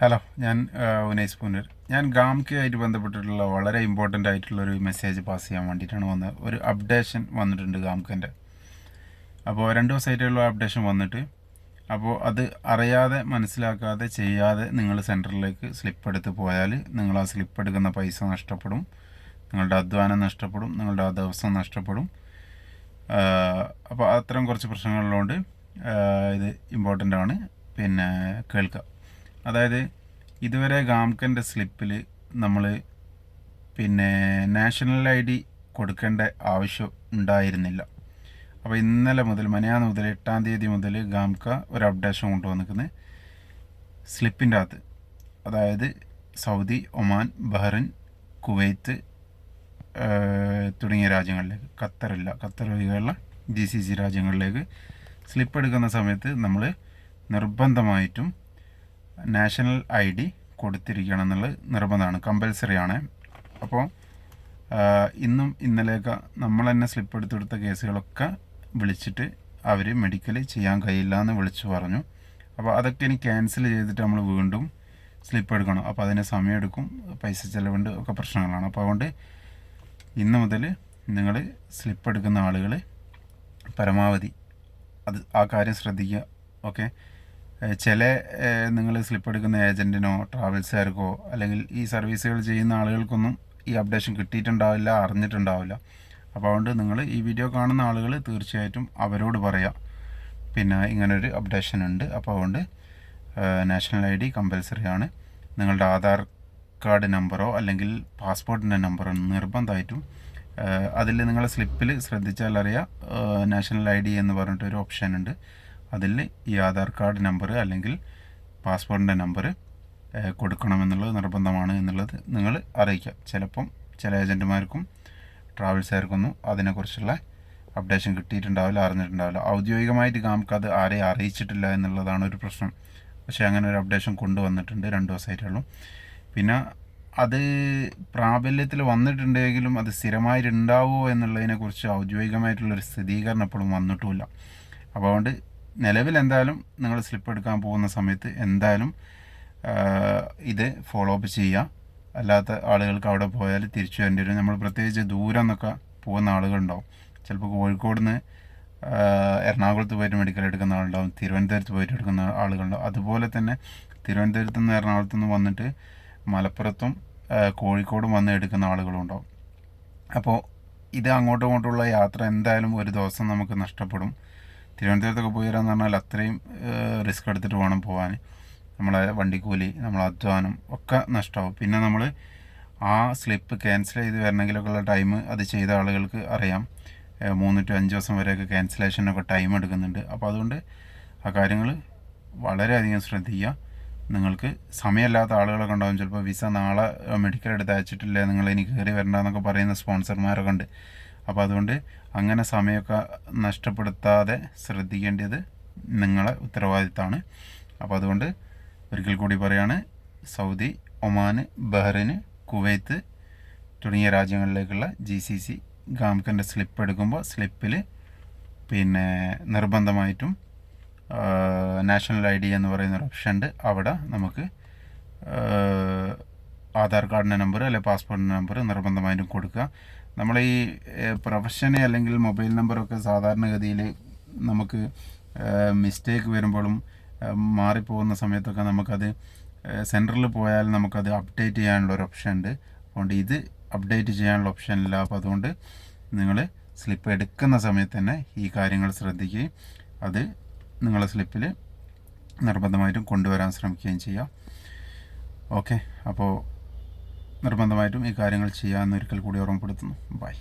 Hello ഞാൻ ഉനൈസ് പുനർ ഞാൻ ഗാംകയായിട്ട് ബന്ധപ്പെട്ടിട്ടുള്ള വളരെ ഇമ്പോർട്ടന്റ് ആയിട്ടുള്ളൊരു മെസ്സേജ് പാസ് ചെയ്യാൻ വേണ്ടിയിട്ടാണ് വന്നത്. ഒരു അപ്ഡേഷൻ വന്നിട്ടുണ്ട് ഗാംകന്റെ. അപ്പോൾ രണ്ട് ദിവസമായിട്ടുള്ള അപ്ഡേഷൻ വന്നിട്ട് അപ്പോൾ അത് അറിയാതെ മനസ്സിലാക്കാതെ ചെയ്യാതെ നിങ്ങൾ സെന്ററിലേക്ക് സ്ലിപ്പ് എടുത്ത് പോയാൽ നിങ്ങൾ ആ സ്ലിപ്പ് എടുക്കുന്ന പൈസ നഷ്ടപ്പെടും. നിങ്ങളുടെ അധ്വാനം നഷ്ടപ്പെടും. നിങ്ങളുടെ ആ ദിവസം നഷ്ടപ്പെടും. അപ്പോൾ അത്തരം കുറച്ച് പ്രശ്നങ്ങളുള്ളതുകൊണ്ട് ഇത് ഇമ്പോർട്ടന്റ് ആണ്. പിന്നെ കേൾക്കുക അതായത് ഇതുവരെ ഗാംകന്റെ സ്ലിപ്പിൽ നമ്മൾ പിന്നെ നാഷണൽ ഐ ഡി കൊടുക്കേണ്ട ആവശ്യം ഉണ്ടായിരുന്നില്ല. അപ്പോൾ ഇന്നലെ മുതൽ മനിയാന്ന് മുതൽ എട്ടാം തീയതി മുതൽ ഗാംക ഒരു അപ്ഡേഷൻ കൊണ്ടുവന്നിരിക്കുന്നത് സ്ലിപ്പിന്റെ അകത്ത്. അതായത് സൗദി ഒമാൻ ബഹ്റിൻ കുവൈത്ത് തുടങ്ങിയ രാജ്യങ്ങളിലേക്ക് ഖത്തറില്ല ഖത്തർ ഒഴികെയുള്ള ജി സി സി രാജ്യങ്ങളിലേക്ക് സ്ലിപ്പ് എടുക്കുന്ന സമയത്ത് നമ്മൾ നിർബന്ധമായിട്ടും നാഷണൽ ഐ ഡി കൊടുത്തിരിക്കണം എന്നുള്ളത് നിർബന്ധമാണ് കമ്പൽസറി ആണ് അപ്പോൾ ഇന്നും ഇന്നലെയൊക്കെ നമ്മൾ തന്നെ സ്ലിപ്പ് എടുത്തെടുത്ത കേസുകളൊക്കെ വിളിച്ചിട്ട് അവർ മെഡിക്കൽ ചെയ്യാൻ കഴിയില്ല എന്ന് വിളിച്ചു പറഞ്ഞു. അപ്പോൾ അതൊക്കെ ഇനി ക്യാൻസൽ ചെയ്തിട്ട് നമ്മൾ വീണ്ടും സ്ലിപ്പ് എടുക്കണം. അപ്പോൾ അതിന് സമയമെടുക്കും പൈസ ചിലവുണ്ട് ഒക്കെ പ്രശ്നങ്ങളാണ്. അപ്പോൾ അതുകൊണ്ട് ഇന്ന് മുതൽ നിങ്ങൾ സ്ലിപ്പ് എടുക്കുന്ന ആളുകൾ പരമാവധി അത് ആ കാര്യം ശ്രദ്ധിക്കുക ഓക്കെ? ചില നിങ്ങൾ സ്ലിപ്പ് എടുക്കുന്ന ഏജന്റിനോ ട്രാവൽസുകാർക്കോ അല്ലെങ്കിൽ ഈ സർവീസുകൾ ചെയ്യുന്ന ആളുകൾക്കൊന്നും ഈ അപ്ഡേഷൻ കിട്ടിയിട്ടുണ്ടാവില്ല അറിഞ്ഞിട്ടുണ്ടാവില്ല. അപ്പോൾ അതുകൊണ്ട് നിങ്ങൾ ഈ വീഡിയോ കാണുന്ന ആളുകൾ തീർച്ചയായിട്ടും അവരോട് പറയാം. പിന്നെ ഇങ്ങനൊരു അപ്ഡേഷൻ ഉണ്ട്. അപ്പോൾ അതുകൊണ്ട് നാഷണൽ ഐ ഡി കമ്പൽസറി ആണ്. നിങ്ങളുടെ ആധാർ കാർഡ് നമ്പറോ അല്ലെങ്കിൽ പാസ്പോർട്ടിന്റെ നമ്പറോ നിർബന്ധമായിട്ടും അതിൽ നിങ്ങളെ സ്ലിപ്പിൽ ശ്രദ്ധിച്ചാൽ അറിയാം നാഷണൽ ഐ ഡി എന്ന് പറഞ്ഞിട്ടൊരു ഓപ്ഷൻ ഉണ്ട്. അതിൽ ഈ ആധാർ കാർഡ് നമ്പർ അല്ലെങ്കിൽ പാസ്പോർട്ടിന്റെ നമ്പർ കൊടുക്കണമെന്നുള്ളത് നിർബന്ധമാണ് എന്നുള്ളത് നിങ്ങൾ അറിയിക്കുക. ചിലപ്പം ചില ഏജന്റുമാർക്കും ട്രാവൽസുകാർക്കൊന്നും അതിനെക്കുറിച്ചുള്ള അപ്ഡേഷൻ കിട്ടിയിട്ടുണ്ടാവില്ല അറിഞ്ഞിട്ടുണ്ടാവില്ല. ഔദ്യോഗികമായിട്ട് നമുക്ക് അത് ആരെയും അറിയിച്ചിട്ടില്ല എന്നുള്ളതാണ് ഒരു പ്രശ്നം. പക്ഷേ അങ്ങനെ ഒരു അപ്ഡേഷൻ കൊണ്ടുവന്നിട്ടുണ്ട് രണ്ട് ദിവസമായിട്ടുള്ളൂ. പിന്നെ അത് പ്രാബല്യത്തിൽ വന്നിട്ടുണ്ടെങ്കിലും അത് സ്ഥിരമായിട്ടുണ്ടാവുമോ എന്നുള്ളതിനെക്കുറിച്ച് ഔദ്യോഗികമായിട്ടുള്ളൊരു സ്ഥിരീകരണം എപ്പോഴും വന്നിട്ടുമില്ല. അപ്പോൾ അതുകൊണ്ട് നിലവിൽ എന്തായാലും നിങ്ങൾ സ്ലിപ്പ് എടുക്കാൻ പോകുന്ന സമയത്ത് എന്തായാലും ഇത് ഫോളോ അപ്പ് ചെയ്യുക അല്ലാത്ത ആളുകൾക്ക് അവിടെ പോയാൽ തിരിച്ചു വരേണ്ടി വരും. നമ്മൾ പ്രത്യേകിച്ച് ദൂരം എന്നൊക്കെ പോകുന്ന ആളുകളുണ്ടാവും. ചിലപ്പോൾ കോഴിക്കോട് നിന്ന് എറണാകുളത്ത് പോയിട്ട് മെഡിക്കൽ എടുക്കുന്ന ആളുണ്ടാവും. തിരുവനന്തപുരത്ത് പോയിട്ട് എടുക്കുന്ന ആളുകളുണ്ടാവും. അതുപോലെ തന്നെ തിരുവനന്തപുരത്ത് നിന്ന് എറണാകുളത്ത് നിന്ന് വന്നിട്ട് മലപ്പുറത്തും കോഴിക്കോടും വന്ന് എടുക്കുന്ന ആളുകളും ഉണ്ടാവും. അപ്പോൾ ഇത് അങ്ങോട്ടും ഇങ്ങോട്ടുമുള്ള യാത്ര എന്തായാലും ഒരു ദിവസം നമുക്ക് നഷ്ടപ്പെടും. തിരുവനന്തപുരത്തൊക്കെ പോയി വരാമെന്ന് പറഞ്ഞാൽ അത്രയും റിസ്ക് എടുത്തിട്ട് വേണം പോകാൻ നമ്മളെ വണ്ടിക്കൂലി നമ്മളെ അധ്വാനം ഒക്കെ നഷ്ടമാവും പിന്നെ നമ്മൾ ആ സ്ലിപ്പ് ക്യാൻസൽ ചെയ്ത് വരണമെങ്കിലൊക്കെ ഉള്ള ടൈം അത് ചെയ്ത ആളുകൾക്ക് അറിയാം. മൂന്ന് ടു അഞ്ച് ദിവസം വരെയൊക്കെ ക്യാൻസലേഷനൊക്കെ ടൈം എടുക്കുന്നുണ്ട്. അപ്പോൾ അതുകൊണ്ട് ആ കാര്യങ്ങൾ വളരെയധികം ശ്രദ്ധിക്കുക. നിങ്ങൾക്ക് സമയമില്ലാത്ത ആളുകളൊക്കെ ഉണ്ടാവും. ചിലപ്പോൾ വിസ നാളെ മെഡിക്കൽ എടുത്ത് അയച്ചിട്ടില്ല നിങ്ങൾ ഇനി കയറി വരണ്ടെന്നൊക്കെ പറയുന്ന സ്പോൺസർമാരൊക്കെ ഉണ്ട്. അപ്പോൾ അതുകൊണ്ട് അങ്ങനെ സമയമൊക്കെ നഷ്ടപ്പെടുത്താതെ ശ്രദ്ധിക്കേണ്ടത് നിങ്ങളെ ഉത്തരവാദിത്തമാണ് അപ്പോൾ അതുകൊണ്ട് ഒരിക്കൽ കൂടി പറയാണ് സൗദി ഒമാൻ ബഹ്റിന് കുവൈത്ത് തുടങ്ങിയ രാജ്യങ്ങളിലേക്കുള്ള ജി സി സി ഗാംകന്റെ സ്ലിപ്പ് എടുക്കുമ്പോൾ സ്ലിപ്പിൽ പിന്നെ നിർബന്ധമായിട്ടും നാഷണൽ ഐ ഡി എന്ന് പറയുന്ന ഒരു ഓപ്ഷൻ ഉണ്ട് അവിടെ നമുക്ക് ആധാർ കാർഡിന്റെ നമ്പർ അല്ലെങ്കിൽ പാസ്പോർട്ടിന്റെ നമ്പർ നിർബന്ധമായിട്ടും കൊടുക്കുക. നമ്മൾ ഈ പ്രൊഫഷന് അല്ലെങ്കിൽ മൊബൈൽ നമ്പറൊക്കെ സാധാരണഗതിയിൽ നമുക്ക് മിസ്റ്റേക്ക് വരുമ്പോഴും മാറിപ്പോകുന്ന സമയത്തൊക്കെ നമുക്കത് സെന്ററിൽ പോയാൽ നമുക്കത് അപ്ഡേറ്റ് ചെയ്യാനുള്ള ഒരു ഓപ്ഷൻ ഉണ്ട് അതുകൊണ്ട് ഇത് അപ്ഡേറ്റ് ചെയ്യാനുള്ള ഓപ്ഷൻ ഇല്ല അപ്പോൾ അതുകൊണ്ട് നിങ്ങൾ സ്ലിപ്പ് എടുക്കുന്ന സമയത്ത് തന്നെ ഈ കാര്യങ്ങൾ ശ്രദ്ധിക്കുകയും അത് നിങ്ങളെ സ്ലിപ്പിൽ നിർബന്ധമായിട്ടും കൊണ്ടുവരാൻ ശ്രമിക്കുകയും ചെയ്യാം ഓക്കെ. അപ്പോൾ നിർബന്ധമായിട്ടും ഈ കാര്യങ്ങൾ ചെയ്യാമെന്ന് ഒരിക്കൽ കൂടി ഓർമ്മപ്പെടുത്തുന്നു. ബൈ